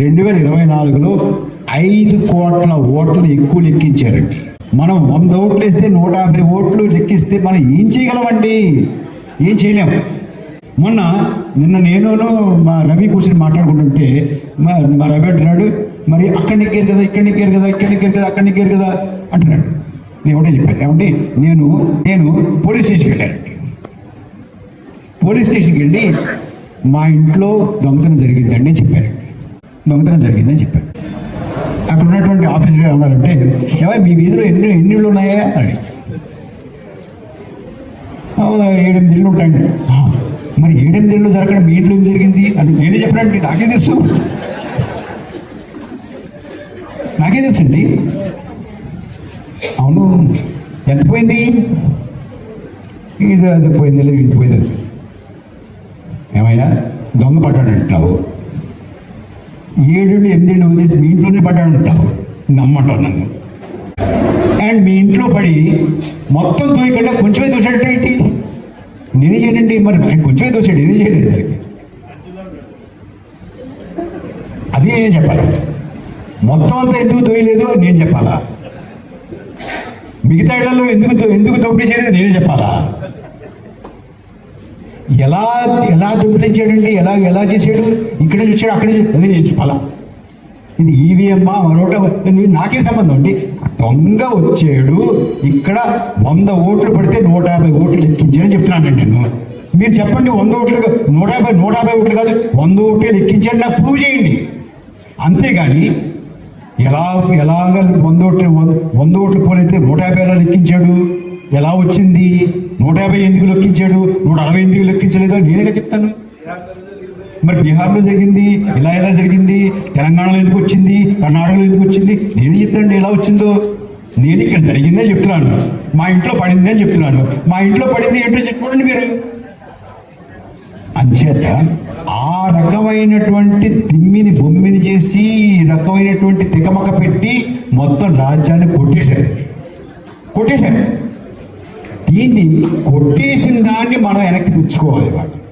రెండు వేల ఇరవై నాలుగులో ఐదు కోట్ల ఓట్లు ఎక్కువ లెక్కించారండి మనం వంద ఓట్లు వేస్తే నూట యాభై ఓట్లు లెక్కిస్తే మనం ఏం చేయగలమండి? ఏం చేయలేం. మొన్న నిన్న నేను మా రవి కూర్చొని మాట్లాడుకుంటుంటే మా మా రవి అంటున్నాడు మరి అక్కడ నెక్కారు కదా ఇక్కడ నెక్కారు కదా ఇక్కడ నెక్కారు కదా అక్కడ నెక్కారు కదా అంటున్నాడు. నేను ఒకటే చెప్పాను ఏమంటే నేను నేను పోలీస్ స్టేషన్కి వెళ్ళానండి పోలీస్ స్టేషన్కి వెళ్ళి మా ఇంట్లో దొంగతనం జరిగిందండి అని దొంగతనం జరిగిందని చెప్పాను అక్కడ ఉన్నటువంటి ఆఫీసర్ గారు అన్నారంటే ఏమై మీ వీధిలో ఎన్ని ఎన్ని ఇళ్ళు ఉన్నాయా? అని ఏడెనిమిది ఇళ్ళు ఉంటాయండి. మరి ఏడెనిమిది ఇళ్ళు జరగడం మీ ఇంట్లో ఏం జరిగింది? అని నేనే చెప్పనండి నాకే తెలుసు. నాకే తెలుసండి. అవును ఎంత పోయింది? ఇది అది పోయింది లేదు ఇది పోయింది. ఏమయ్యా దొంగ పడ్డాడు అంటావు ఏడేళ్ళు ఎనిమిది వదిలేసి మీ ఇంట్లోనే పడ్డాడు నమ్మటం నన్ను. అండ్ మీ ఇంట్లో పడి మొత్తం దూయకుండా కొంచెమే దోశాడట ఏంటి? నేనే చేయనండి? మరి ఆయన కొంచెమే దోశాడు నేనే చేయలేదు దానికి అది నేనే చెప్పాలి. మొత్తం అంతా ఎందుకు దోయలేదు నేను చెప్పాలా? మిగతా ఇళ్ళలో ఎందుకు ఎందుకు దోపిడీ చేయలేదు? నేనే చెప్పాలా? ఎలా ఎలా దోపిడీ చేయడండి ఎలా ఎలా చేసాడు ఇక్కడే చూసాడు అక్కడే చూ- అది నేను చెప్పాలా? ఇది ఈవీఎం మరోట నాకే సంబంధం అండి. దొంగ వచ్చాడు. ఇక్కడ వంద ఓట్లు పడితే నూట యాభై ఓట్లు లెక్కించాడని చెప్తున్నానండి నేను. మీరు చెప్పండి వంద ఓట్లు నూట యాభై నూట యాభై ఓట్లు కాదు వంద ఓట్లు లెక్కించారు నాకు ప్రూవ్ చేయండి. అంతేగాని ఎలా ఎలాగ వంద ఓట్లు వం- వంద ఓట్లు పోలైతే నూట యాభై ఎలా లెక్కించాడు? ఎలా వచ్చింది? నూట యాభై ఎందుకు లెక్కించాడు. నూట అరవై ఎందుకు లెక్కించలేదో? నేనేగా చెప్తాను. మరి బీహార్లో జరిగింది ఇలా ఎలా జరిగింది? తెలంగాణలో ఎందుకు వచ్చింది? కర్ణాటకలో ఎందుకు వచ్చింది? నేను చెప్తానండి ఎలా వచ్చిందో? నేను ఇక్కడ జరిగిందే చెప్తున్నాను. మా ఇంట్లో పడింది అని చెప్తున్నాను. మా ఇంట్లో పడింది ఏంటో చెప్పుకోండి మీరు. అంచేత ఆ రకమైనటువంటి తిమ్మిని బొమ్మిని చేసి ఈ రకమైనటువంటి తికమక పెట్టి మొత్తం రాజ్యాన్ని కొట్టేశారు. కొట్టేశారు. దీన్ని కొట్టేసిన దాన్ని మనం వెనక్కి తెచ్చుకోవాలి వాడు.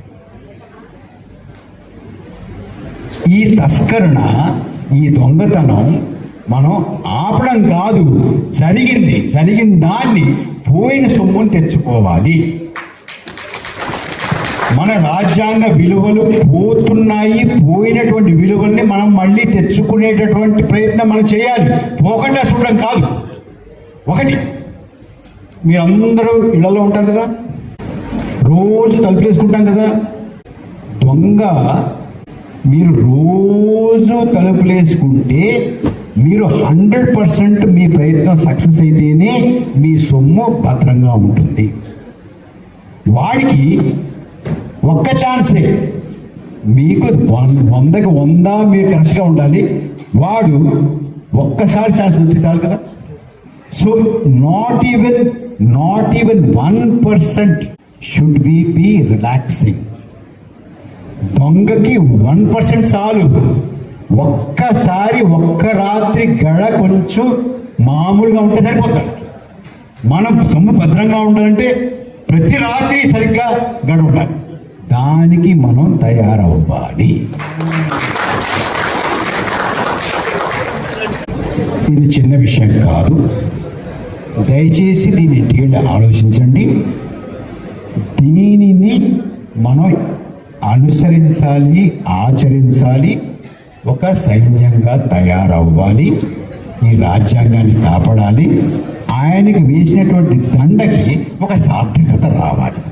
ఈ తస్కరణ ఈ దొంగతనం మనం ఆపడం కాదు జరిగింది జరిగిన దాన్ని పోయిన సొమ్మును తెచ్చుకోవాలి. మన రాజ్యాంగ విలువలు పోతున్నాయి పోయినటువంటి విలువల్ని మనం మళ్ళీ తెచ్చుకునేటటువంటి ప్రయత్నం మనం చేయాలి. పోకుండా చూడడం కాదు. ఒకటి మీరందరూ ఇళ్ళలో ఉంటారు కదా? రోజు తలుపులేసుకుంటాం కదా? దొంగ మీరు రోజు తలుపులేసుకుంటే మీరు హండ్రెడ్ పర్సెంట్ మీ ప్రయత్నం సక్సెస్ అయితేనే మీ సొమ్ము భద్రంగా ఉంటుంది. వాడికి ఒక్క ఛాన్సే. మీకు వందకి వంద మీరు కరెక్ట్గా ఉండాలి. వాడు ఒక్కసారి ఛాన్స్ దొరికితే చాలు కదా. So not even not even one percent should we be relaxing దొంగకి one percent చాలు. ఒక్కసారి ఒక్క రాత్రి గడ కొంచెం మామూలుగా ఉంటే సరిపోతాడు మనం సొమ్ము భద్రంగా ఉండాలంటే ప్రతి రాత్రి సరిగ్గా గడ ఉండాలి. దానికి మనం తయారవ్వాలి. ఇది చిన్న విషయం కాదు. దయచేసి దీన్ని ఇంటికి ఆలోచించండి. దీనిని మనం అనుసరించాలి ఆచరించాలి ఒక సైన్యంగా తయారవ్వాలి ఈ రాజ్యాంగాన్ని కాపాడాలి. ఆయనకి వేసినటువంటి దండకి ఒక సార్థకత రావాలి.